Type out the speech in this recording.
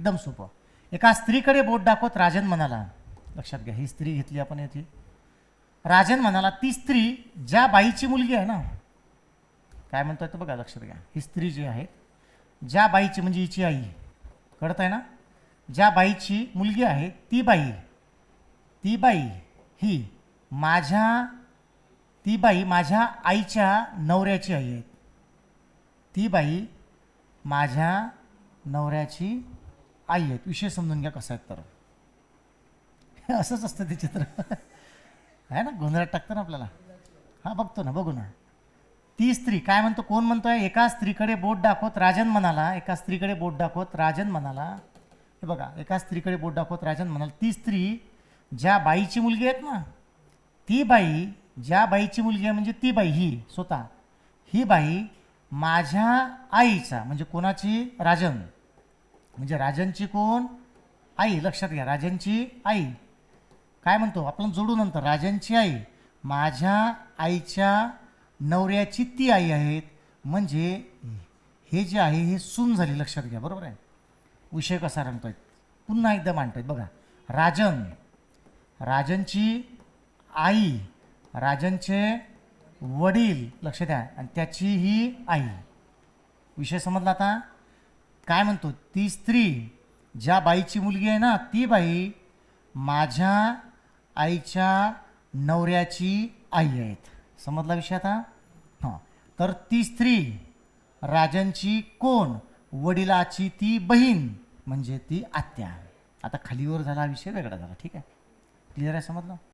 एकदम सोपं. एका स्त्रीकडे बोट दाखवत राजन म्हणाला लक्षात घ्या ही स्त्री घेतली आपण येथे राजन म्हणाला ती स्त्री ज्या बाईची मुलगी आहे ना काय म्हणतोय तो बघा लक्षात घ्या. ही स्त्री जी आहे ज्या बाईची म्हणजे हिची आई कळत आहे ना? ज्या बाईची मुलगी आहे ती बाई ती बाई ही माझ्या ती बाई माझ्या आईच्या नवऱ्याची आई आहे. ती बाई माझ्या नवऱ्याची आई आहेत विषय समजून घ्या कसं आहेत तर. हे असंच असतं ते चित्र आहे ना गोंधळात टाकतं ना आपल्याला. हा बघतो ना बघू ना. ती स्त्री काय म्हणतो कोण म्हणतोय? एका स्त्रीकडे बोट दाखवत राजन म्हणाला एका स्त्रीकडे बोट दाखवत राजन म्हणाला. हे बघा एका स्त्रीकडे बोट दाखवत राजन म्हणाला. ती स्त्री ज्या बाईची मुलगी आहेत ना ती बाई ज्या बाईची मुलगी आहे म्हणजे ती बाई ही स्वतः. ही बाई माझ्या आईचा म्हणजे कोणाची? राजन. म्हणजे राजनची कोण? आई लक्षात घ्या राजनची आई. काय म्हणतो? आपण जोडू नंतर. राजनची आई. माझ्या आईच्या नवऱ्याची ती आई आहेत. म्हणजे हे जे आहे हे सून झाली लक्षात घ्या. बरोबर आहे? विषय कसा रंगतोय? पुन्हा एकदा मांडतोय. बघा. राजन. राजनची आई. राजनचे वडील. लक्ष द्या. आणि त्याची ही आई. विषय समजला आता? काय म्हणतो? ती स्त्री ज्या बाईची मुलगी आहे ना ती बाई माझ्या आईच्या नवऱ्याची आई आहेत. समजला विषय आता? हां. तर ती स्त्री राजांची कोण? वडिलाची ती बहीण म्हणजे ती आत्या. आता खालीवर झाला हा विषय वेगळा झाला. ठीक आहे? क्लिअर आहे? समजलं?